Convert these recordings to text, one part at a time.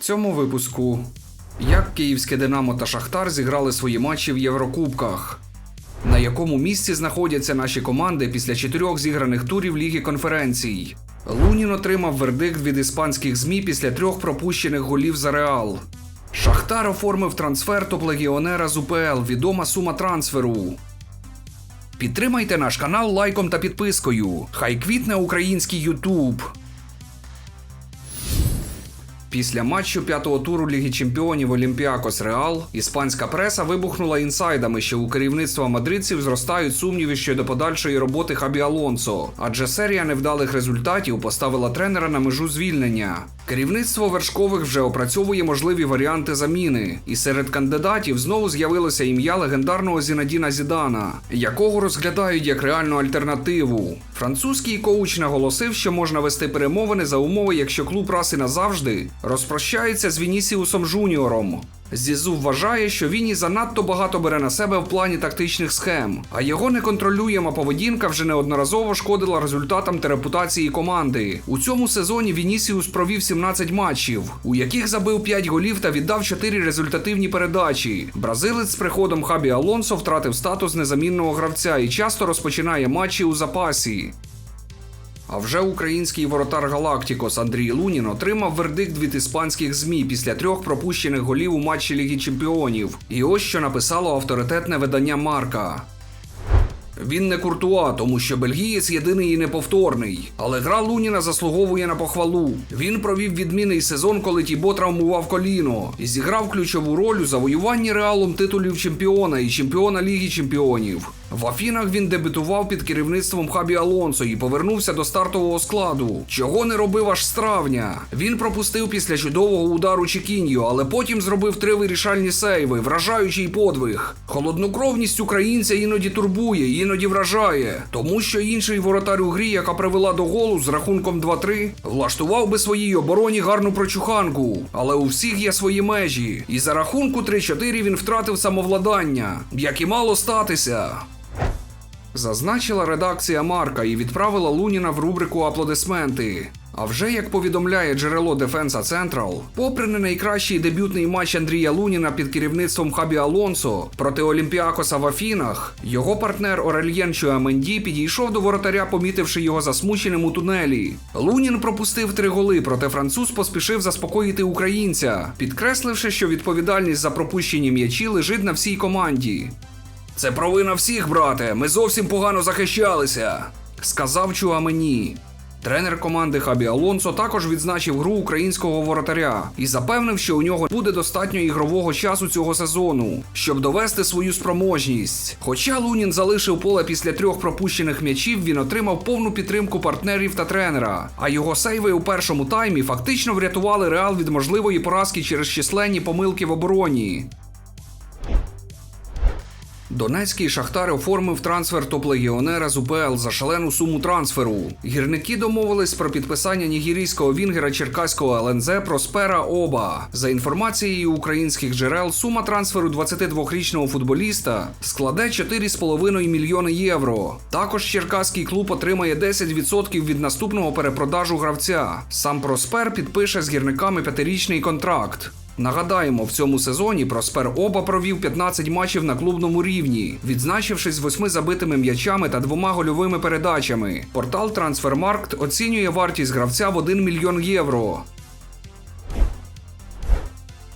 цьому випуску як київське Динамо та Шахтар зіграли свої матчі в Єврокубках. На якому місці знаходяться наші команди після чотирьох зіграних турів Ліги конференцій? Лунін отримав вердикт від іспанських ЗМІ після трьох пропущених голів за Реал. Шахтар оформив трансфер топ-легіонера з УПЛ. Відома сума трансферу. Підтримайте наш канал лайком та підпискою. Хай квітне український Ютуб. Після матчу п'ятого туру Ліги Чемпіонів Олімпіакос Реал іспанська преса вибухнула інсайдами, що у керівництва мадридців зростають сумніви щодо подальшої роботи Хабі Алонсо, адже серія невдалих результатів поставила тренера на межу звільнення. Керівництво вершкових вже опрацьовує можливі варіанти заміни, і серед кандидатів знову з'явилося ім'я легендарного Зінадіна Зідана, якого розглядають як реальну альтернативу. Французький коуч наголосив, що можна вести перемовини за умови, якщо клуб раз і назавжди розпрощається з Вінісіусом Жуніором. Зізу вважає, що Віні занадто багато бере на себе в плані тактичних схем, а його неконтролюєма поведінка вже неодноразово шкодила результатам та репутації команди. У цьому сезоні Вінісіус провів 17 матчів, у яких забив 5 голів та віддав 4 результативні передачі. Бразилець з приходом Хабі Алонсо втратив статус незамінного гравця і часто розпочинає матчі у запасі. А вже український воротар Галактикос Андрій Лунін отримав вердикт від іспанських ЗМІ після трьох пропущених голів у матчі Ліги Чемпіонів. І ось що написало авторитетне видання Марка. Він не куртуа, тому що бельгієць єдиний і неповторний. Але гра Луніна заслуговує на похвалу. Він провів відмінний сезон, коли Тібо травмував коліно, і зіграв ключову роль у завоюванні реалом титулів чемпіона і чемпіона Ліги Чемпіонів. В Афінах він дебютував під керівництвом Хабі Алонсо і повернувся до стартового складу, чого не робив аж з травня. Він пропустив після чудового удару Чекіньо, але потім зробив три вирішальні сейви, вражаючий подвиг. Холоднокровність українця іноді турбує, іноді вражає, тому що інший воротар у грі, яка привела до голу з рахунком 2-3, влаштував би своїй обороні гарну прочуханку. Але у всіх є свої межі, і за рахунку 3-4 він втратив самовладання, як і мало статися. Зазначила редакція Марка і відправила Луніна в рубрику Аплодисменти. А вже як повідомляє джерело Дефенса Централ, попри не найкращий дебютний матч Андрія Луніна під керівництвом Хабі Алонсо проти Олімпіакоса в Афінах, його партнер Орельєн Чуаменді підійшов до воротаря, помітивши його засмученим у тунелі. Лунін пропустив три голи, проте француз поспішив заспокоїти українця, підкресливши, що відповідальність за пропущені м'ячі лежить на всій команді. Це провина всіх, брате. Ми зовсім погано захищалися, сказав Чуамені. Тренер команди Хабі Алонсо також відзначив гру українського воротаря і запевнив, що у нього буде достатньо ігрового часу цього сезону, щоб довести свою спроможність. Хоча Лунін залишив поле після трьох пропущених м'ячів, він отримав повну підтримку партнерів та тренера. А його сейви у першому таймі фактично врятували реал від можливої поразки через численні помилки в обороні. Донецький Шахтар оформив трансфер топ-легіонера з УПЛ за шалену суму трансферу. Гірники домовились про підписання нігерійського вінгера черкаського ЛНЗ Проспера Оба. За інформацією українських джерел, сума трансферу 22-річного футболіста складе 4,5 мільйони євро. Також черкаський клуб отримає 10% від наступного перепродажу гравця. Сам Проспер підпише з гірниками п'ятирічний контракт. Нагадаємо, в цьому сезоні Проспер Оба провів 15 матчів на клубному рівні, відзначившись восьми забитими м'ячами та двома гольовими передачами. Портал Трансфермаркт оцінює вартість гравця в 1 мільйон євро.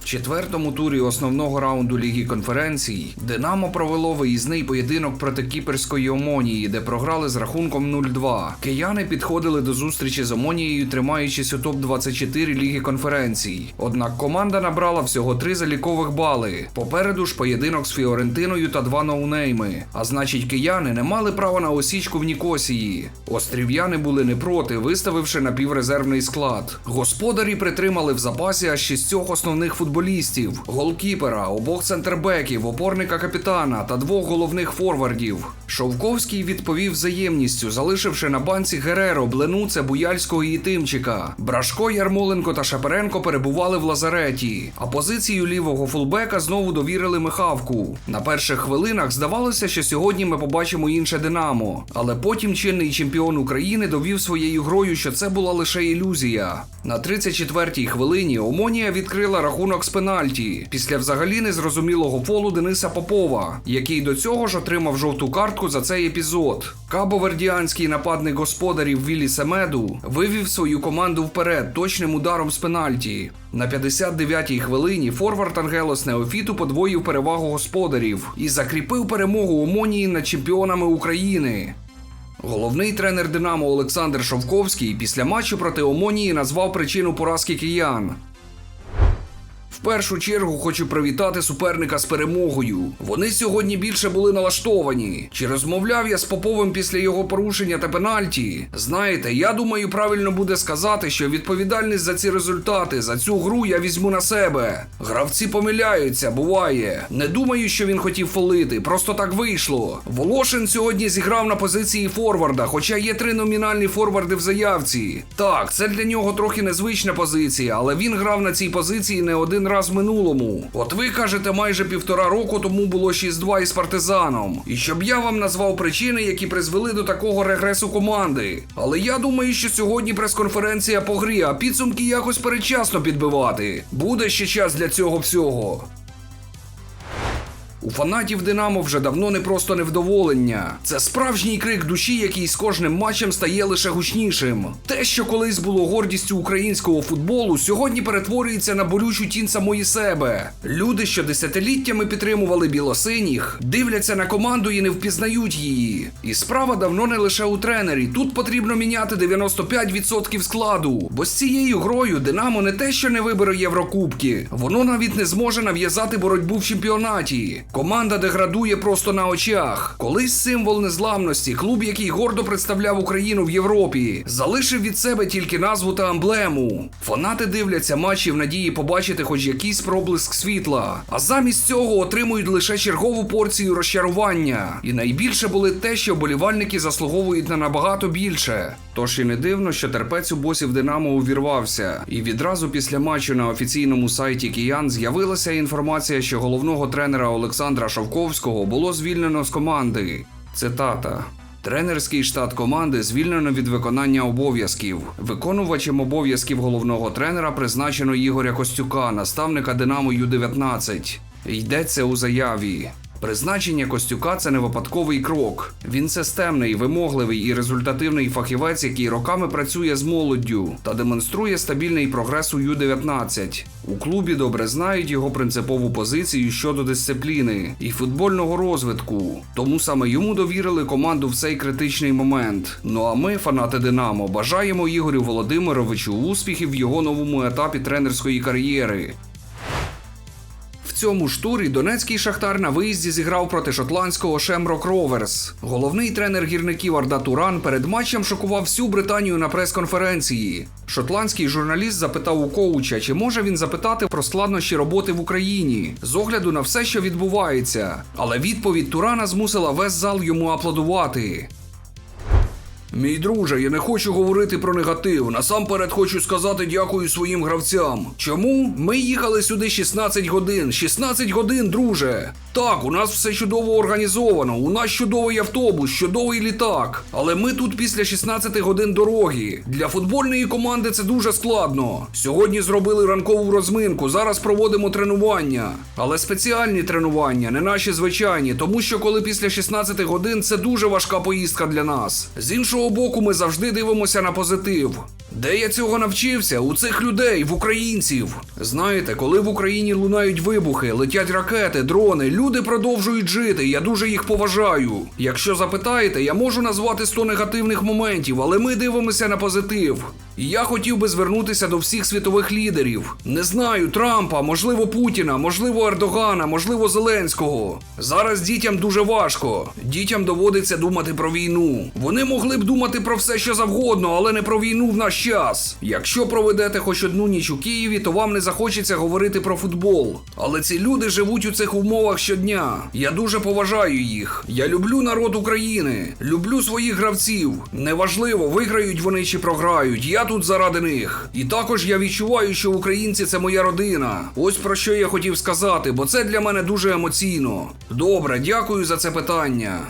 Четвертому турі основного раунду Ліги конференцій Динамо провело виїзний поєдинок проти кіперської Омонії, де програли з рахунком 0-2. Кияни підходили до зустрічі з Омонією, тримаючись у топ-24 Ліги конференцій. Однак команда набрала всього три залікових бали. Попереду ж поєдинок з Фіорентиною та два ноунейми. А значить, кияни не мали права на осічку в Нікосії. Острів'яни були не проти, виставивши напіврезервний склад. Господарі притримали в запасі аж шістьох основних футболістів футболістів: голкіпера, обох центрбеків, опорника капітана та двох головних форвардів. Шовковський відповів взаємністю, залишивши на банці Гереро, Бленуце, Буяльського і Тимчика. Брашко, Ярмоленко та Шаперенко перебували в лазареті, а позицію лівого фулбека знову довірили Михавку. На перших хвилинах здавалося, що сьогодні ми побачимо інше Динамо, але потім чинний чемпіон України довів своєю грою, що це була лише ілюзія. На 34-й хвилині Омонія відкрила рахунок з пенальті після взагалі незрозумілого фолу Дениса Попова, який до цього ж отримав жовту картку за цей епізод. Кабовердіанський нападник господарів Віллі Семеду вивів свою команду вперед точним ударом з пенальті. На 59-й хвилині форвард Ангелос Неофіту подвоїв перевагу господарів і закріпив перемогу Омонії над чемпіонами України. Головний тренер Динамо Олександр Шовковський після матчу проти Омонії назвав причину поразки киян. Першу чергу хочу привітати суперника з перемогою. Вони сьогодні більше були налаштовані. Чи розмовляв я з Поповим після його порушення та пенальті? Знаєте, я думаю, правильно буде сказати, що відповідальність за ці результати, за цю гру я візьму на себе. Гравці помиляються, буває. Не думаю, що він хотів фолити, просто так вийшло. Волошин сьогодні зіграв на позиції форварда, хоча є три номінальні форварди в заявці. Так, це для нього трохи незвична позиція, але він грав на цій позиції не один раз в минулому. От ви кажете, майже півтора року тому було 6-2 із партизаном. І щоб я вам назвав причини, які призвели до такого регресу команди. Але я думаю, що сьогодні прес-конференція по грі, а підсумки якось передчасно підбивати. Буде ще час для цього всього. У фанатів Динамо вже давно не просто невдоволення. Це справжній крик душі, який з кожним матчем стає лише гучнішим. Те, що колись було гордістю українського футболу, сьогодні перетворюється на болючу тінь самої себе. Люди, що десятиліттями підтримували білосиніх, дивляться на команду і не впізнають її. І справа давно не лише у тренері. Тут потрібно міняти 95% складу. Бо з цією грою Динамо не те, що не вибере Єврокубки, воно навіть не зможе нав'язати боротьбу в чемпіонаті. Команда деградує просто на очах. Колись символ незламності, клуб, який гордо представляв Україну в Європі, залишив від себе тільки назву та емблему. Фанати дивляться матчі в надії побачити хоч якийсь проблиск світла, а замість цього отримують лише чергову порцію розчарування. І найбільше були те, що болівальники заслуговують на набагато більше. Тож і не дивно, що терпець у босів Динамо увірвався, і відразу після матчу на офіційному сайті Киян з'явилася інформація, що головного тренера Олександра Шовковського було звільнено з команди. Цитата. Тренерський штат команди звільнено від виконання обов'язків. Виконувачем обов'язків головного тренера призначено Ігоря Костюка, наставника Динамо Ю-19. Йдеться у заяві. Призначення Костюка це не випадковий крок. Він системний, вимогливий і результативний фахівець, який роками працює з молоддю та демонструє стабільний прогрес у Ю-19. У клубі добре знають його принципову позицію щодо дисципліни і футбольного розвитку. Тому саме йому довірили команду в цей критичний момент. Ну а ми, фанати Динамо, бажаємо Ігорю Володимировичу успіхів в його новому етапі тренерської кар'єри. Цьому ж турі Донецький Шахтар на виїзді зіграв проти шотландського Шемрок Роверс. Головний тренер гірників Арда Туран перед матчем шокував всю Британію на прес-конференції. Шотландський журналіст запитав у коуча, чи може він запитати про складнощі роботи в Україні з огляду на все, що відбувається. Але відповідь Турана змусила весь зал йому аплодувати. Мій друже, я не хочу говорити про негатив. Насамперед хочу сказати дякую своїм гравцям. Чому? Ми їхали сюди 16 годин. 16 годин, друже. Так, у нас все чудово організовано. У нас чудовий автобус, чудовий літак. Але ми тут після 16 годин дороги. Для футбольної команди це дуже складно. Сьогодні зробили ранкову розминку. Зараз проводимо тренування. Але спеціальні тренування, не наші звичайні, тому що коли після 16 годин це дуже важка поїздка для нас. З іншого боку, ми завжди дивимося на позитив. Де я цього навчився? У цих людей, в українців. Знаєте, коли в Україні лунають вибухи, летять ракети, дрони, люди продовжують жити. Я дуже їх поважаю. Якщо запитаєте, я можу назвати 100 негативних моментів, але ми дивимося на позитив. Я хотів би звернутися до всіх світових лідерів. Не знаю, Трампа, можливо, Путіна, можливо, Ердогана, можливо, Зеленського. Зараз дітям дуже важко. Дітям доводиться думати про війну. Вони могли б думати про все, що завгодно, але не про війну в наш час. Якщо проведете хоч одну ніч у Києві, то вам не захочеться говорити про футбол. Але ці люди живуть у цих умовах щодня. Я дуже поважаю їх. Я люблю народ України, люблю своїх гравців. Неважливо, виграють вони чи програють. Я тут заради них. І також я відчуваю, що українці це моя родина. Ось про що я хотів сказати, бо це для мене дуже емоційно. Добре, дякую за це питання.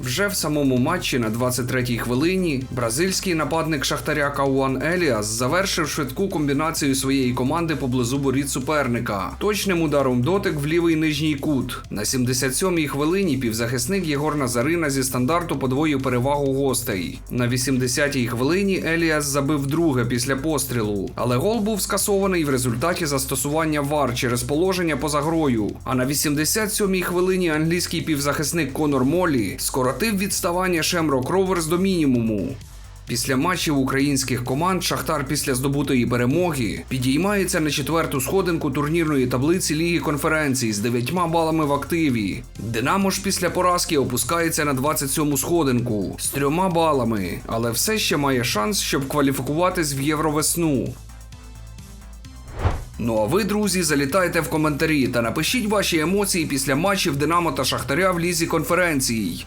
Вже в самому матчі на 23-й хвилині бразильський нападник Шахтаря Кауан Еліас завершив швидку комбінацію своєї команди поблизу воріт суперника. Точним ударом дотик в лівий нижній кут. На 77-й хвилині півзахисник Єгор Назарина зі стандарту подвоїв перевагу гостей. На 80-й хвилині Еліас забив друге після пострілу, але гол був скасований в результаті застосування ВАР через положення поза грою. А на 87-й хвилині англійський півзахисник Конор Молі скоротив відставання Шемрок Роверс до мінімуму. Після матчів українських команд Шахтар після здобутої перемоги підіймається на четверту сходинку турнірної таблиці Ліги конференцій з 9 балами в активі. Динамо ж після поразки опускається на 27-му сходинку з трьома балами, але все ще має шанс, щоб кваліфікуватись в Євровесну. Ну а ви, друзі, залітайте в коментарі та напишіть ваші емоції після матчів Динамо та Шахтаря в лізі конференцій.